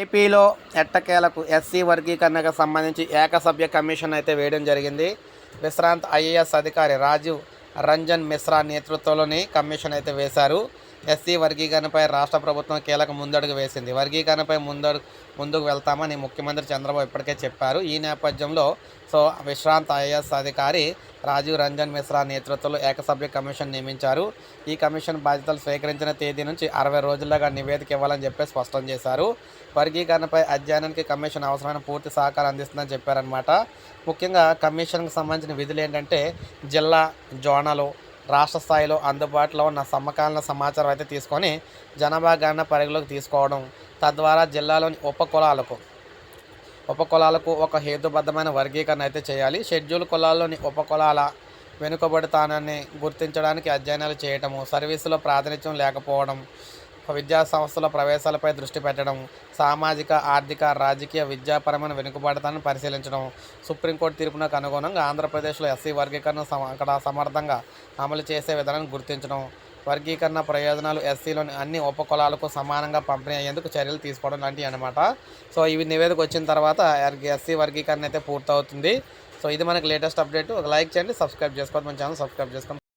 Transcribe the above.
ఏపీలో ఎట్టకేలకు ఎస్సీ వర్గీకరణకు సంబంధించి ఏకసభ్య కమిషన్ అయితే వేయడం జరిగింది. విశ్రాంత్ ఐఏఎస్ అధికారి రాజీవ్ రంజన్ మిశ్రా నేతృత్వంలోని కమిషన్ అయితే వేశారు. ఎస్సీ వర్గీకరణపై రాష్ట్ర ప్రభుత్వం కీలక ముందడుగు వేసింది. వర్గీకరణపై ముందడు ముందుకు వెళ్తామని ముఖ్యమంత్రి చంద్రబాబు ఇప్పటికే చెప్పారు. ఈ నేపథ్యంలో సో విశ్రాంత్ ఐఏఎస్ అధికారి రాజీవ్ రంజన్ మిశ్రా నేతృత్వంలో ఏకసభ్య కమిషన్ నియమించారు. ఈ కమిషన్ బాధ్యతలు స్వీకరించిన తేదీ నుంచి అరవై రోజుల్లోగా నివేదిక ఇవ్వాలని చెప్పి స్పష్టం చేశారు. వర్గీకరణపై అధ్యయనానికి కమిషన్ అవసరమైన పూర్తి సహకారం అందిస్తుందని చెప్పారనమాట ముఖ్యంగా కమిషన్కి సంబంధించిన విధులు ఏంటంటే జిల్లా జోనలు రాష్ట్ర స్థాయిలో అందుబాటులో ఉన్న సమకాలీన సమాచారం అయితే తీసుకొని జనాభా గణన పరిగణలోకి తీసుకోవడం తద్వారా జిల్లాలోని ఉపకులాలకు ఉపకులాలకు ఒక హేతుబద్ధమైన వర్గీకరణ అయితే చేయాలి. షెడ్యూల్ కులాల్లోని ఉపకులాల వెనుకబడతానని గుర్తించడానికి అధ్యయనాలు చేయటము సర్వీసులో ప్రాతినిధ్యం లేకపోవడం విద్యా సంస్థల ప్రవేశాలపై దృష్టి పెట్టడం సామాజిక ఆర్థిక రాజకీయ విద్యాపరమైన వెనుకబడతాన్ని పరిశీలించడం సుప్రీంకోర్టు తీర్పునకు అనుగుణంగా ఆంధ్రప్రదేశ్లో ఎస్సీ వర్గీకరణ అక్కడ సమర్థంగా అమలు చేసే విధానాన్ని గుర్తించడం వర్గీకరణ ప్రయోజనాలు ఎస్సీలోని అన్ని ఉపకులాలకు సమానంగా పంపిణీ అయ్యేందుకు చర్యలు తీసుకోవడం లాంటివి అనమాట సో ఇవి నివేదిక వచ్చిన తర్వాత ఎస్సీ వర్గీకరణ అయితే పూర్తవుతుంది. సో ఇది మనకి లేటెస్ట్ అప్డేట్. ఒక లైక్ చేయండి సబ్స్క్రైబ్ చేసుకోండి. మన ఛానల్ సబ్స్క్రైబ్ చేసుకోండి.